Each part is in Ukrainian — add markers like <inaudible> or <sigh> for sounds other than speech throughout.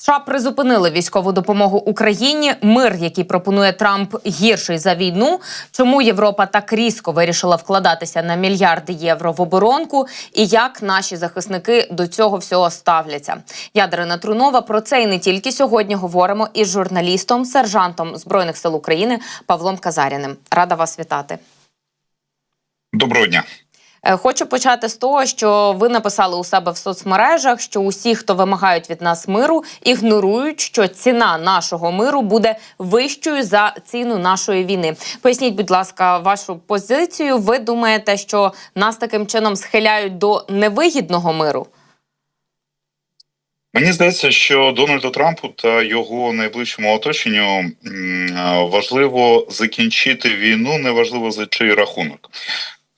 США призупинили військову допомогу Україні. Мир, який пропонує Трамп, гірший за війну. Чому Європа так різко вирішила вкладатися на мільярди євро в оборонку? І як наші захисники до цього всього ставляться? Я Дарина Трунова про це і не тільки сьогодні говоримо із журналістом, сержантом збройних сил України Павлом Казаріним. Рада вас вітати. Доброго дня. Е, Хочу почати з того, що ви написали у себе в соцмережах, що усі, хто вимагають від нас миру, ігнорують, що ціна нашого миру буде вищою за ціну нашої війни. Поясніть, будь ласка, вашу позицію. Ви думаєте, що нас таким чином схиляють до невигідного миру? Мені здається, що Дональду Трампу та його найближчому оточенню е, важливо закінчити війну, неважливо за чий рахунок.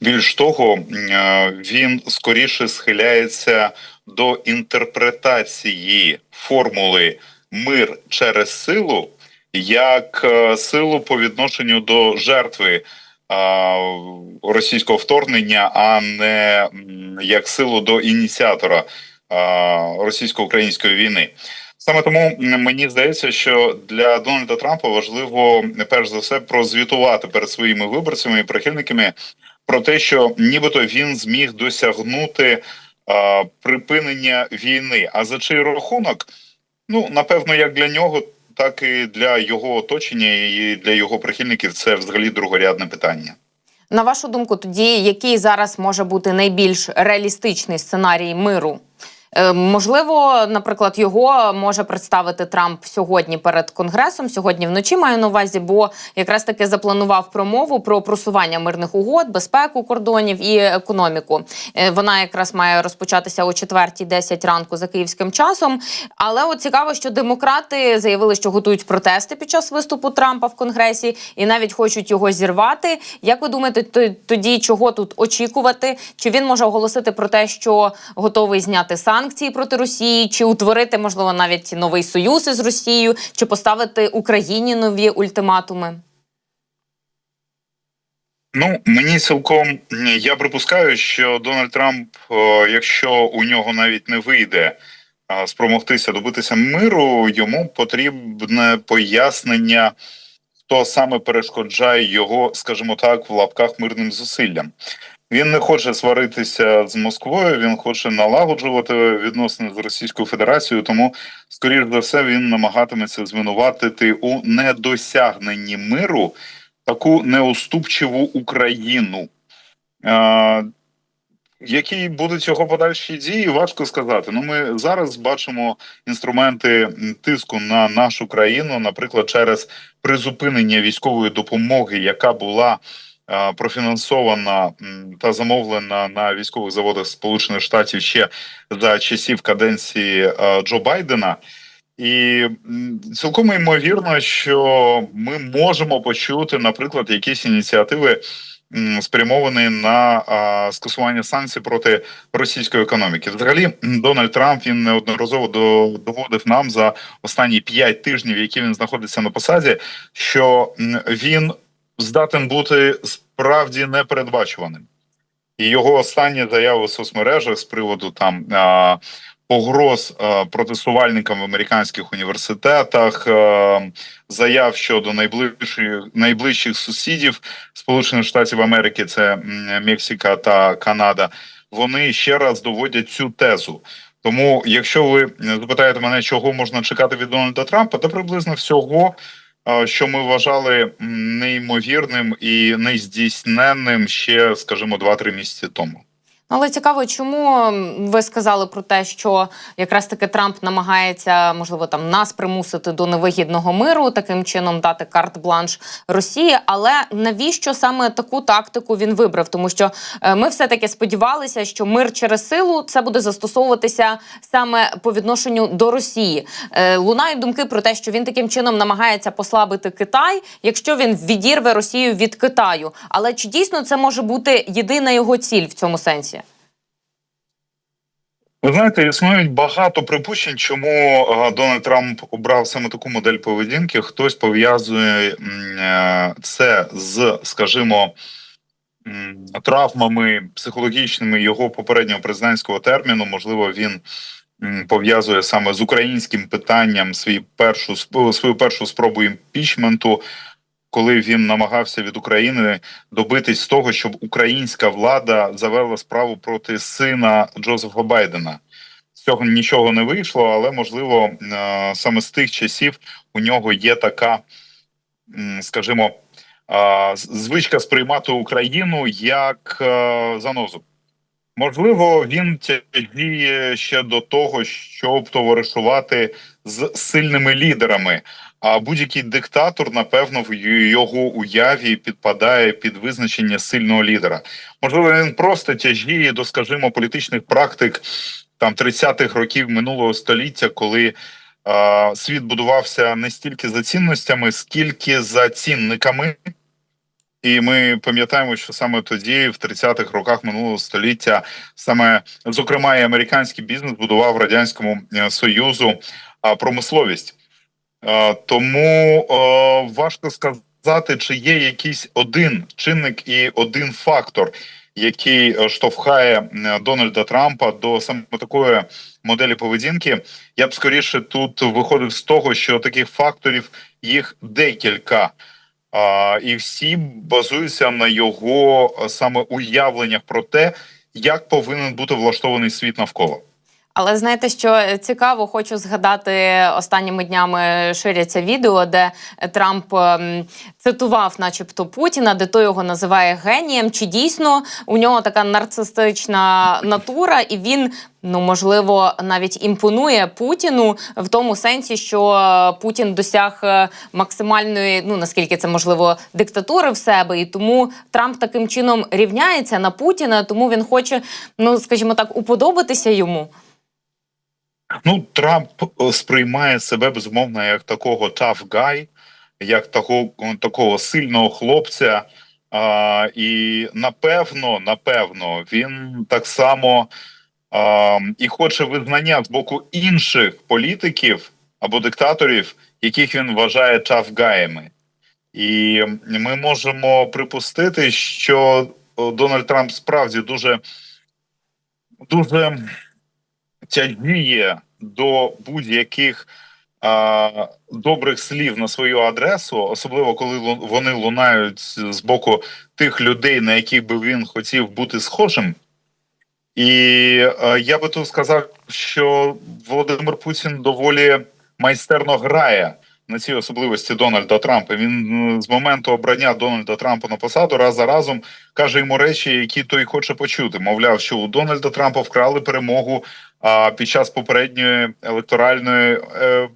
Більш того, е, він скоріше схиляється до інтерпретації формули мир через силу як е, силу по відношенню до жертви е, російського вторгнення, а не як силу до ініціатора російсько-української війни. Саме тому мені здається, що для Дональда Трампа важливо перш за все прозвітувати перед своїми виборцями і прихильниками про те, що нібито він зміг досягнути е, припинення війни. А за чий рахунок, ну напевно, як для нього, так і для його оточення і для його прихильників, це взагалі другорядне питання. На вашу думку, тоді який зараз може бути найбільш реалістичний сценарій миру? Е, Можливо, наприклад, його може представити Трамп сьогодні перед конгресом. Сьогодні вночі маю на увазі, бо якраз таки запланував промову про просування мирних угод, безпеку кордонів і економіку. Е, Вона якраз має розпочатися о 4.10 ранку за київським часом. Але от цікаво, що демократи заявили, що готують протести під час виступу Трампа в конгресі і навіть хочуть його зірвати. Як ви думаєте, то- тоді чого тут очікувати? Чи він може оголосити про те, що готовий зняти санкції проти Росії, чи утворити можливо навіть новий союз із Росією, чи поставити Україні нові ультиматуми? Ну мені цілком я припускаю, що Дональд Трамп, якщо у нього навіть не вийде е, спромогтися добитися миру, йому потрібне пояснення, хто саме перешкоджає його, скажімо так, в лапках мирним зусиллям. Він не хоче сваритися з Москвою, він хоче налагоджувати відносини з Російською Федерацією. Тому, скоріш за все, він намагатиметься звинуватити у недосягненні миру таку неуступчиву Україну. Е, які будуть його подальші дії, важко сказати. Ну, ми зараз бачимо інструменти тиску на нашу країну, наприклад, через призупинення військової допомоги, яка була профінансована та замовлена на військових заводах Сполучених Штатів ще за часів каденції е, Джо Байдена. І цілком ймовірно, що ми можемо почути, наприклад, якісь ініціативи спрямовані на а, скасування санкцій проти російської економіки. Взагалі, Дональд Трамп він неодноразово до- доводив нам за останні п'ять тижнів, які він знаходиться на посаді, що він здатен бути справді непередбачуваним. І його останні заяви в соцмережах з приводу там погроз е, протестувальникам в американських університетах, е, заяв щодо найближчих найближчих сусідів Сполучених Штатів Америки, це Мексика та Канада. Вони ще раз доводять цю тезу. Тому, якщо ви запитаєте мене, чого можна чекати від Дональда Трампа, то приблизно всього, е, що ми вважали неймовірним і нездійсненним ще, скажімо, 2-3 місяці тому. Але цікаво, чому ви сказали про те, що якраз таки Трамп намагається, можливо, там нас примусити до невигідного миру, таким чином дати карт-бланш Росії. Але навіщо саме таку тактику він вибрав? Тому що е, ми все таки сподівалися, що мир через силу це буде застосовуватися саме по відношенню до Росії. Е, Лунають думки про те, що він таким чином намагається послабити Китай, якщо він відірве Росію від Китаю. Але чи дійсно це може бути єдина його ціль в цьому сенсі? Ви знаєте, існують багато припущень, чому е, Дональд Трамп обрав саме таку модель поведінки. Хтось пов'язує е, це з, скажімо, травмами психологічними його попереднього президентського терміну. Можливо, він пов'язує саме з українським питанням свій першу свою першу спробу імпічменту, коли він намагався від України добитись того, щоб українська влада завела справу проти сина Джозефа Байдена. З цього нічого не вийшло, але можливо е, саме з тих часів у нього є така, скажімо, звичка сприймати Україну як е, занозу. Можливо, він тяжіє ще до того, щоб товаришувати з сильними лідерами. А будь-який диктатор, напевно, в його уяві підпадає під визначення сильного лідера. Можливо, він просто тяжіє до, скажімо, політичних практик там 30-х років минулого століття, коли е, світ будувався не стільки за цінностями, скільки за цінниками. І ми пам'ятаємо, що саме тоді, в 30-х роках минулого століття, саме зокрема і американський бізнес будував радянському е, союзу а, промисловість. Е, Тому е, важко сказати, чи є якийсь один чинник і один фактор, який е, штовхає е, Дональда Трампа до саме такої моделі поведінки. Я б скоріше тут виходив з того, що таких факторів їх декілька. І всі базуються на його саме уявленнях про те, як повинен бути влаштований світ навколо. Але знаєте, що цікаво, хочу згадати останніми днями ширяться відео, де Трамп ем, цитував, начебто, Путіна, де той його називає генієм. Чи дійсно у нього така нарцистична натура, і він. Ну, можливо, навіть імпонує Путіну в тому сенсі, що Путін досяг е, максимальної, ну наскільки це можливо, диктатури в себе, і тому Трамп таким чином рівняється на Путіна, тому він хоче, ну скажімо так, уподобатися йому. Ну, Трамп е, сприймає себе безумовно як такого tough guy, як такого, такого сильного хлопця. А, і напевно, напевно, він так само а, і хоче визнання з боку інших політиків або диктаторів, яких він вважає tough гаями. І ми можемо припустити, що Дональд Трамп справді дуже дуже тягніє до будь-яких е, добрих слів на свою адресу, особливо коли вони лунають з боку тих людей, на яких би він хотів бути схожим. І е, я би тут сказав, що Володимир Путін доволі майстерно грає на ці особливості Дональда Трампа. Він з моменту обрання Дональда Трампа на посаду раз за разом каже йому речі, які той хоче почути. Мовляв, що у Дональда Трампа вкрали перемогу а, під час попередньої електоральної. Е,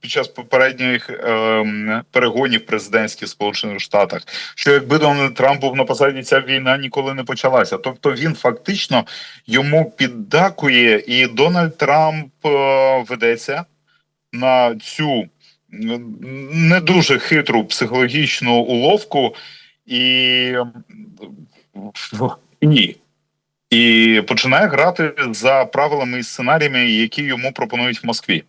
під час попередніх ем, перегонів президентських Сполучених Штатах, що якби Дональд Трамп був на посаді, ця війна ніколи не почалася. Тобто він фактично йому піддакує, і Дональд Трамп е, ведеться на цю не дуже хитру психологічну уловку, і ні. І починає грати за правилами і сценаріями, які йому пропонують в Москві.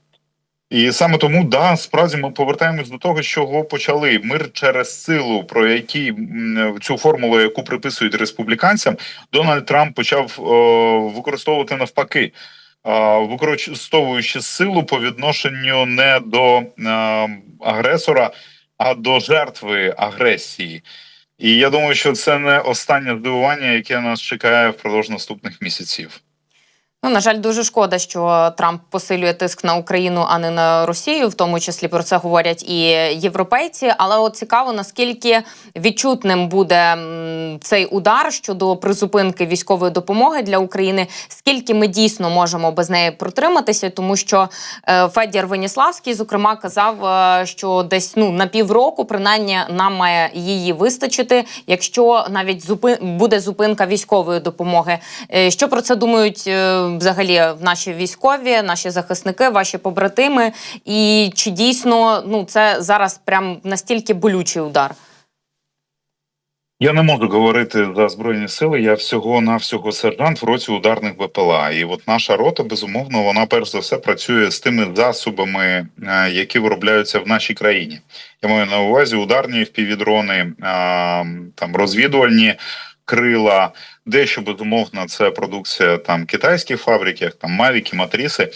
І саме тому, да, справді ми повертаємось до того, з чого почали. Мир через силу, про які цю формулу, яку приписують республіканцям, Дональд Трамп почав о, використовувати навпаки, використовуючи силу по відношенню не до агресора, а до жертви агресії. І я думаю, що це не останнє здивування, яке нас чекає впродовж наступних місяців. Ну, на жаль, дуже шкода, що Трамп посилює тиск на Україну, а не на Росію. В тому числі про це говорять і європейці. Але от цікаво, наскільки відчутним буде цей удар щодо призупинки військової допомоги для України. Скільки ми дійсно можемо без неї протриматися, тому що е, Федір Веніславський, зокрема, казав, е, що десь ну на півроку, принаймні, нам має її вистачити, якщо навіть зупи... буде зупинка військової допомоги. Е, Що про це думають взагалі наші військові, наші захисники, ваші побратими? І чи дійсно ну це зараз прям настільки болючий удар? Я не можу говорити за збройні сили. Я всього навсього сержант в році ударних БПЛА. І от наша рота, безумовно, вона перш за все працює з тими засобами, е, які виробляються в нашій країні. Я маю на увазі ударні впівдрони, там розвідувальні крила, Дещо безумовно це продукція там китайських фабрик, там Мавіки, Матріси.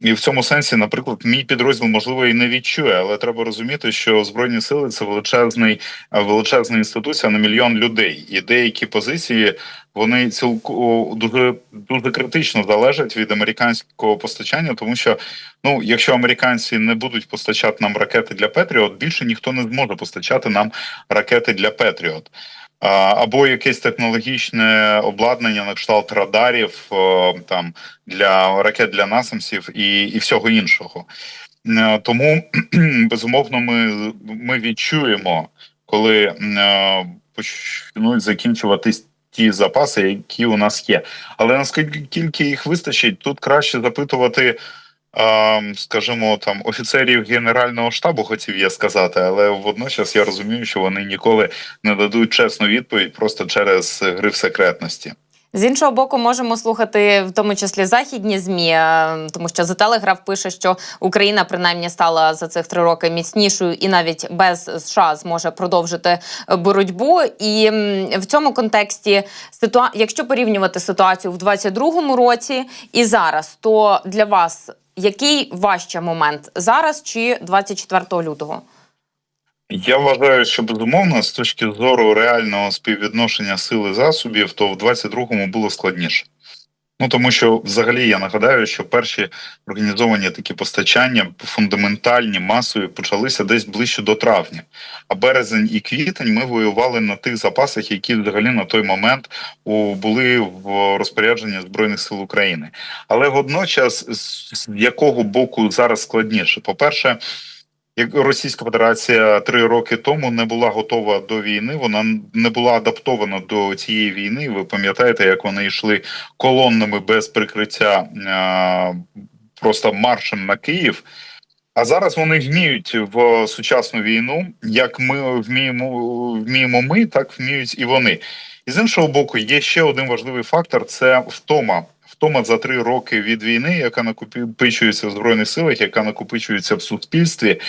І в цьому сенсі, наприклад, мій підрозділ можливо і не відчує, але треба розуміти, що збройні сили це величезний е, величезна інституція на мільйон людей, і деякі позиції вони цілку дуже дуже критично залежать від американського постачання, тому що ну, якщо американці не будуть постачати нам ракети для Петріот, більше ніхто не зможе постачати нам ракети для Петріот. Або якесь технологічне обладнання на кшталт радарів там для ракет для насамсів і, і всього іншого. Е, Тому <clears throat> безумовно ми, ми відчуємо, коли е, почнуть закінчуватись ті запаси, які у нас є. Але наскільки їх вистачить, тут краще запитувати. Скажімо, там офіцерів Генерального штабу хотів я сказати, але водночас я розумію, що вони ніколи не дадуть чесну відповідь просто через гриф секретності. З іншого боку, можемо слухати в тому числі західні змі, е, тому що за телеграф пише, що Україна принаймні стала за цих три роки міцнішою і навіть без США зможе продовжити боротьбу. І в цьому контексті ситуа... якщо порівнювати ситуацію в 22-му році і зараз, то для вас який важче момент зараз чи 24 лютого? Я вважаю, що безумовно, з точки зору реального співвідношення сили засобів, то в 22-му було складніше. Ну тому що взагалі я нагадаю, що перші організовані такі постачання фундаментальні, масові почалися десь ближче до травня. А березень і квітень ми воювали на тих запасах, які взагалі на той момент були в розпорядженні Збройних сил України. Але водночас, з якого боку зараз складніше, по перше. Як Російська Федерація три роки тому не була готова до війни, вона не була адаптована до цієї війни. Ви пам'ятаєте, як вони йшли колоннами без прикриття е, просто маршем на Київ. А зараз вони вміють в сучасну війну, як ми вміємо вміємо ми, так вміють і вони. І з іншого боку, є ще один важливий фактор: це втома. Втома за три роки від війни, яка накопичується в збройних силах, яка накопичується в суспільстві,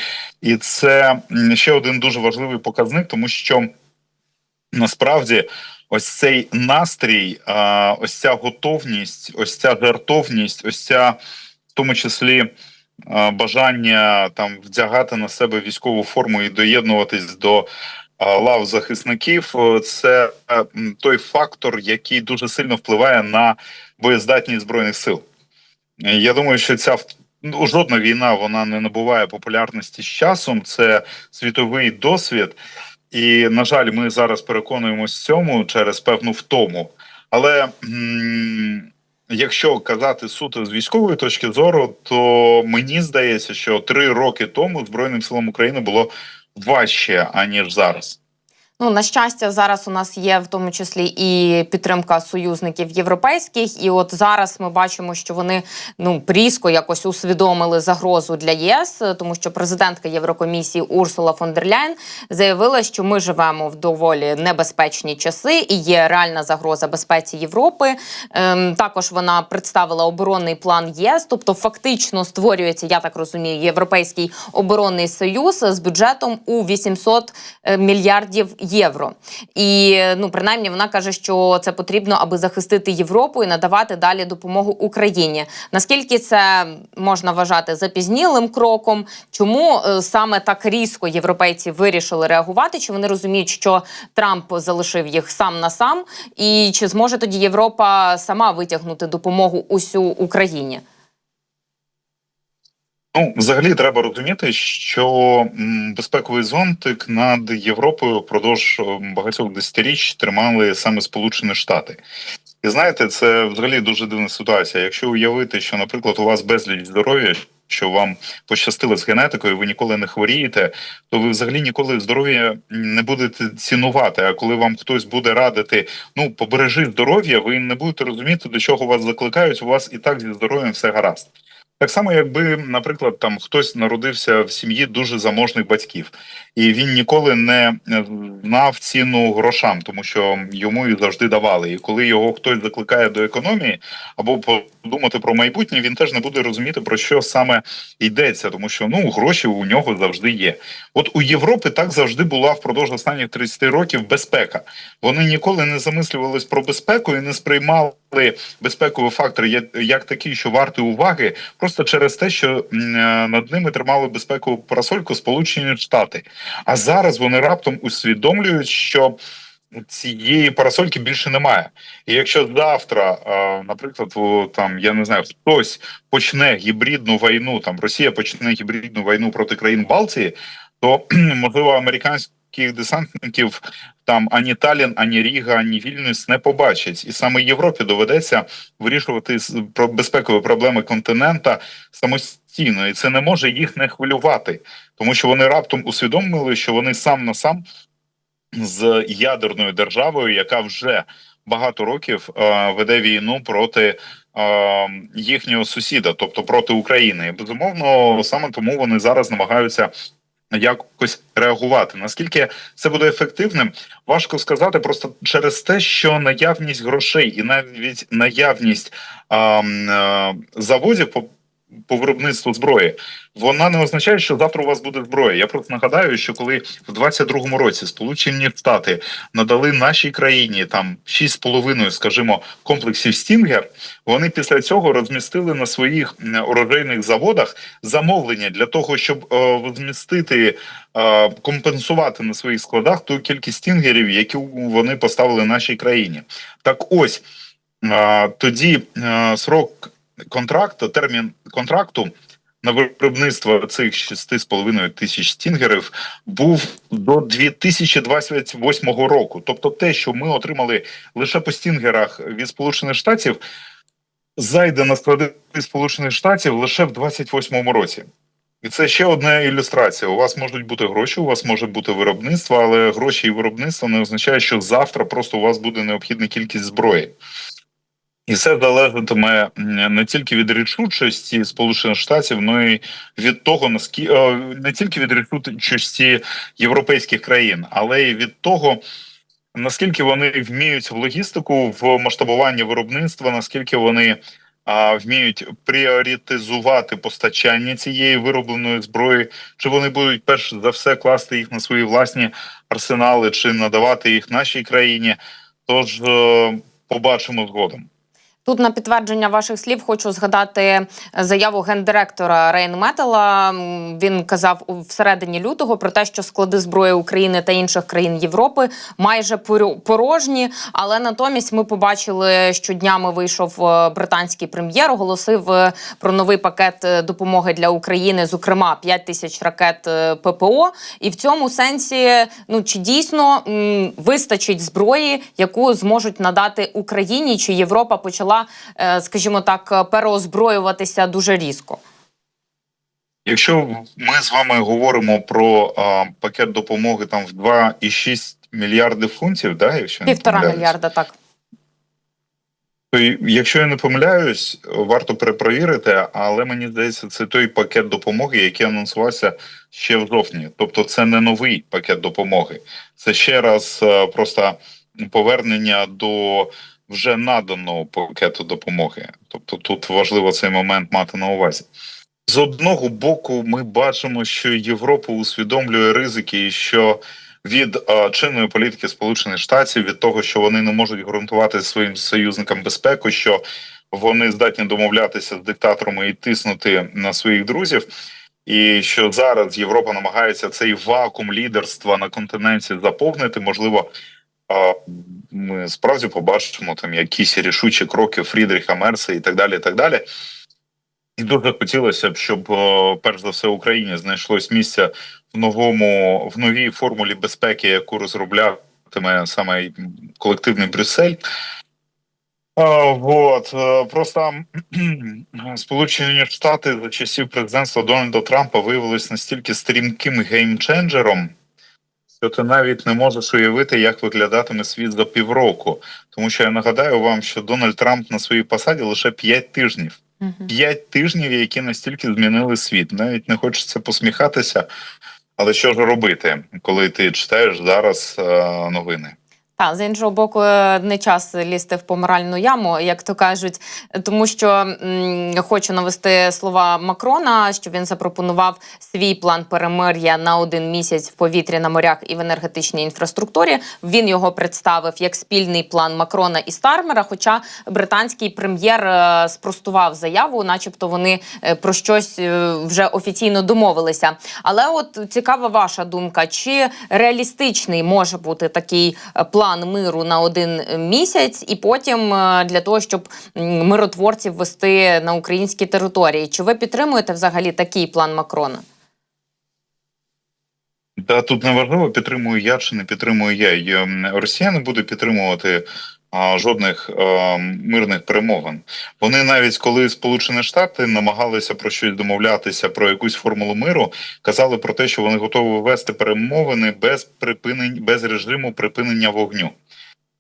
і це ще один дуже важливий показник, тому що насправді ось цей настрій, ось ця готовність, ось ця жартовність, ось ця в тому числі бажання там вдягати на себе військову форму і доєднуватись до лав захисників. Це той фактор, який дуже сильно впливає на боєздатність збройних сил. Я думаю, що ця ну, жодна війна вона не набуває популярності з часом. Це світовий досвід, і на жаль, ми зараз переконуємось цьому через певну втому. Але м, якщо казати суто з військової точки зору, то мені здається, що три роки тому Збройним силам України було важче аніж зараз. Ну, на щастя, зараз у нас є в тому числі і підтримка союзників європейських. І от зараз ми бачимо, що вони ну різко якось усвідомили загрозу для ЄС, тому що президентка Єврокомісії Урсула фон дер Ляйн заявила, що ми живемо в доволі небезпечні часи і є реальна загроза безпеці Європи. Ем, також вона представила оборонний план ЄС, тобто фактично створюється, я так розумію, європейський оборонний союз з бюджетом у 800 е, мільярдів євро. І ну принаймні вона каже, що це потрібно, аби захистити Європу і надавати далі допомогу Україні. Наскільки це можна вважати запізнілим кроком? Чому е, саме так різко європейці вирішили реагувати? Чи вони розуміють, що Трамп залишив їх сам на сам? І чи зможе тоді Європа сама витягнути допомогу усю Україні? Ну, взагалі треба розуміти, що безпековий зонтик над Європою впродовж багатьох десятиріч тримали саме Сполучені Штати. І знаєте, це взагалі дуже дивна ситуація. Якщо уявити, що, наприклад, у вас безліч здоров'я, що вам пощастило з генетикою, ви ніколи не хворієте, то ви взагалі ніколи здоров'я не будете цінувати. А коли вам хтось буде радити, ну побережи здоров'я, ви не будете розуміти, до чого вас закликають. У вас і так зі здоров'ям все гаразд. Так само, якби, наприклад, там хтось народився в сім'ї дуже заможних батьків, і він ніколи не е, знав ціну грошам, тому що йому їх завжди давали. І коли його хтось закликає до економії або подумати про майбутнє, він теж не буде розуміти про що саме йдеться, тому що ну гроші у нього завжди є. От у Європи так завжди була впродовж останніх 30 років безпека. Вони ніколи не замислювались про безпеку і не сприймали безпекові фактори як, як такі, що варті уваги, просто через те, що е, над ними тримали безпекову парасольку Сполучені Штати. А зараз вони раптом усвідомлюють, що цієї парасольки більше немає. І якщо завтра, е, наприклад, там я не знаю, хтось почне гібридну війну, там Росія почне гібридну війну проти країн Балтії, то можливо американських десантників там ані Талін, ані Ріга, ані Вільнюс не побачать, і саме Європі доведеться вирішувати безпекові проблеми континента самостійно, і це не може їх не хвилювати, тому що вони раптом усвідомили, що вони сам на сам з ядерною державою, яка вже багато років е, веде війну проти е, їхнього сусіда, тобто проти України. Безумовно, саме тому вони зараз намагаються якось реагувати. Наскільки це буде ефективним, важко сказати, просто через те, що наявність грошей і навіть наявність а, а заводів по. Виробництву зброї вона не означає, що завтра у вас буде зброя. Я просто нагадаю, що коли в 22-му році Сполучені Штати надали нашій країні там 6,5, скажімо, комплексів Стінгер, вони після цього розмістили на своїх оружейних заводах замовлення для того, щоб е, розмістити, е, компенсувати на своїх складах ту кількість стінгерів, які вони поставили нашій країні. Так ось е, тоді срок контракту, термін контракту на виробництво цих 6,5 тисяч стінгерів був до 2028 року. Тобто, те, що ми отримали лише по стінгерах від Сполучених Штатів, зайде на склади Сполучених Штатів лише в 28 році. І це ще одна ілюстрація. У вас можуть бути гроші, у вас може бути виробництво, але гроші і виробництво не означає, що завтра просто у вас буде необхідна кількість зброї. І все залежатиме не тільки від рішучості Сполучених Штатів, але й від того, наскільки не тільки від рішучості європейських країн, але й від того, наскільки вони вміють в логістику, в масштабуванні виробництва, наскільки вони а, вміють пріоритизувати постачання цієї виробленої зброї, чи вони будуть перш за все класти їх на свої власні арсенали, чи надавати їх нашій країні. Тож е, побачимо згодом. Тут на підтвердження ваших слів хочу згадати заяву гендиректора Рейнметала. Він казав всередині лютого про те, що склади зброї України та інших країн Європи майже порожні. Але натомість ми побачили, що днями вийшов е, британський прем'єр, оголосив е, про новий пакет е, допомоги для України, зокрема 5 тисяч ракет е, ППО. І в цьому сенсі, ну чи дійсно м, вистачить зброї, яку зможуть надати Україні, чи Європа почала, е, скажімо так, е, переозброюватися дуже різко? Якщо ми з вами говоримо про а, пакет допомоги там в 2,6 мільярди фунтів, да, якщо не Півтора мільярда, так. то якщо я не помиляюсь, варто перепровірити, але мені здається, це той пакет допомоги, який анонсувався ще в жовтні. Тобто, це не новий пакет допомоги, це ще раз е, просто повернення до вже наданого пакету допомоги. Тобто, тут важливо цей момент мати на увазі. З одного боку, ми бачимо, що Європа усвідомлює ризики, і що від е, чинної політики Сполучених Штатів, від того, що вони не можуть гарантувати своїм союзникам безпеку, що вони здатні домовлятися з диктаторами і тиснути на своїх друзів. І що зараз Європа намагається цей вакуум лідерства на континенті заповнити, можливо, ми справді побачимо там якісь рішучі кроки Фрідріха Мерса і так далі. І так далі. І дуже хотілося б, щоб е, перш за все Україні знайшлось місце в новому в новій формулі безпеки, яку розроблятиме саме колективний Брюссель. А, Вот е, просто Сполучені Штати за часів президентства Дональда Трампа виявилися настільки стрімким геймченджером, що ти навіть не можеш уявити, як виглядатиме світ за півроку. Тому що я нагадаю вам, що Дональд Трамп на своїй посаді лише 5 тижнів. П'ять тижнів, які настільки змінили світ. Навіть не хочеться посміхатися. Але що ж робити, коли ти читаєш зараз е, новини? Та з іншого боку, е, не час лізти в помиральну яму, як то кажуть, тому що м, хочу навести слова Макрона, що він запропонував свій план перемир'я на один місяць в повітрі на морях і в енергетичній інфраструктурі. Він його представив як спільний план Макрона і Стармера. Хоча британський прем'єр е, спростував заяву, начебто вони е, про щось вже офіційно домовилися. Але от цікава ваша думка, чи реалістичний може бути такий е, план миру на один місяць, і потім е, для того, щоб миротворців вести на українські території? Чи ви підтримуєте взагалі такий план Макрона? Та тут не важливо, підтримую я чи не підтримую я. Росіяни Росія не підтримувати жодних а, мирних перемовин. Вони навіть коли Сполучені Штати намагалися про щось домовлятися про якусь формулу миру, казали про те, що вони готові вести перемовини без припинень, без режиму припинення вогню.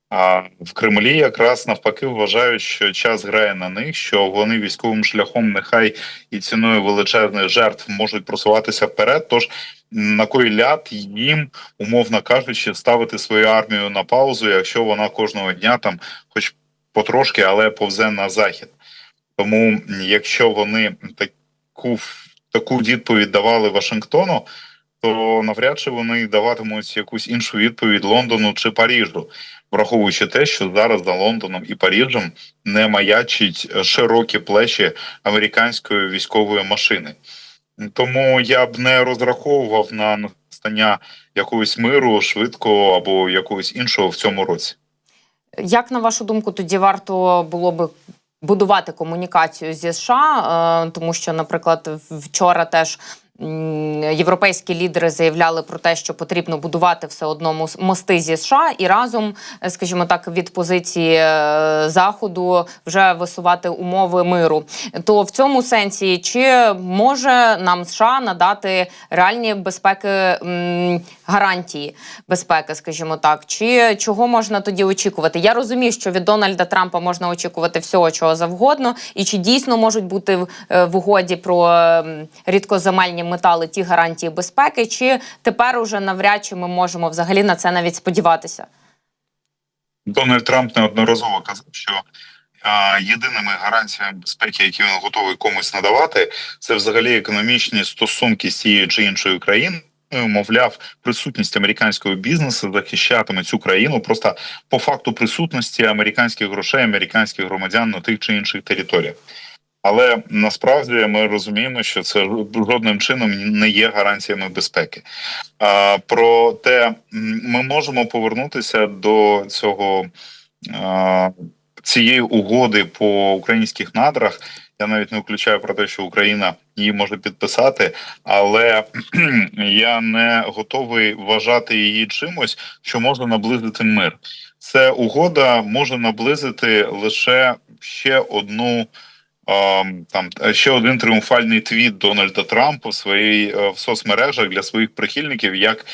А в Кремлі якраз навпаки вважають, що час грає на них, що вони військовим шляхом нехай і ціною величезних жертв можуть просуватися вперед. Тож на кой ляд їм, умовно кажучи, ставити свою армію на паузу, якщо вона кожного дня там, хоч потрошки, але повзе на захід. Тому, якщо вони таку таку відповідь давали Вашингтону, то навряд чи вони даватимуть якусь іншу відповідь Лондону чи Парижу, враховуючи те, що зараз за Лондоном і Парижем не маячить широкі плечі американської військової машини. Тому я б не розраховував на настання якогось миру швидко або якогось іншого в цьому році. Як на вашу думку, тоді варто було би будувати комунікацію зі США, Е, тому що, наприклад, вчора теж. Європейські лідери заявляли про те, що потрібно будувати все одно мос- мости зі США і разом, е, скажімо так, від позиції е, заходу вже висувати умови миру. То в цьому сенсі чи може нам США надати реальні безпеки гарантії безпеки, скажімо так, чи чого можна тоді очікувати? Я розумію, що від Дональда Трампа можна очікувати всього, чого завгодно, і чи дійсно можуть бути в, е, угоді про ем, метали ті гарантії безпеки, чи тепер уже навряд чи ми можемо взагалі на це навіть сподіватися? Дональд Трамп неодноразово казав, що єдиними гарантіями безпеки, які він готовий комусь надавати, це взагалі економічні стосунки з цією чи іншою країною. Мовляв, присутність американського бізнесу захищатиме цю країну просто по факту присутності американських грошей, американських громадян на тих чи інших територіях. Але насправді ми розуміємо, що це жодним чином не є гарантіями безпеки. А, Проте ми можемо повернутися до цього цієї угоди по українських надрах. Я навіть не включаю про те, що Україна її може підписати, але <clears throat> я не готовий вважати її чимось, що може наблизити мир. Це угода може наблизити лише ще одну. Um, там ще один тріумфальний твіт Дональда Трампа в своїй е, в соцмережах для своїх прихильників, як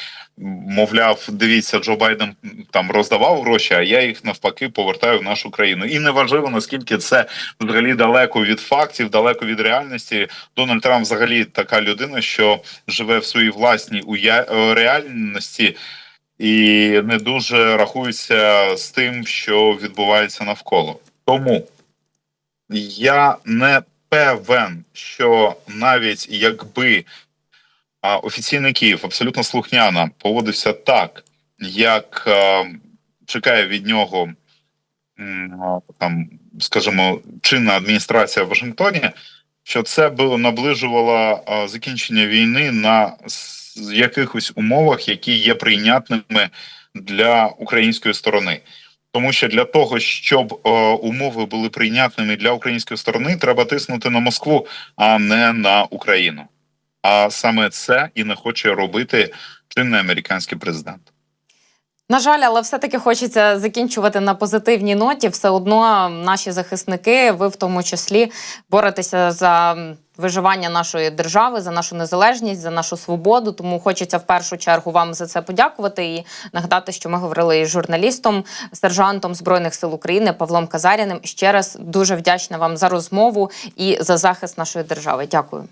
мовляв, дивіться, Джо Байден там роздавав гроші, а я їх навпаки повертаю в нашу країну. І неважливо наскільки це взагалі далеко від фактів, далеко від реальності. Дональд Трамп взагалі така людина, що живе в своїй власній уя... е, реальності. І не дуже рахується з тим, що відбувається навколо. Тому я не певен, що навіть якби офіційний Київ абсолютно слухняно поводився так, як чекає від нього там, скажімо, чинна адміністрація в Вашингтоні, що це було наближувало закінчення війни на якихось умовах, які є прийнятними для української сторони. Тому що для того, щоб е, умови були прийнятними для української сторони, треба тиснути на Москву, а не на Україну. А саме це і не хоче робити чинний американський президент. На жаль, але все-таки хочеться закінчувати на позитивній ноті. Все одно наші захисники, ви в тому числі, боретеся за виживання нашої держави, за нашу незалежність, за нашу свободу. Тому хочеться в першу чергу вам за це подякувати і нагадати, що ми говорили із журналістом, сержантом збройних сил України Павлом Казаряним. Ще раз дуже вдячна вам за розмову і за захист нашої держави. Дякую.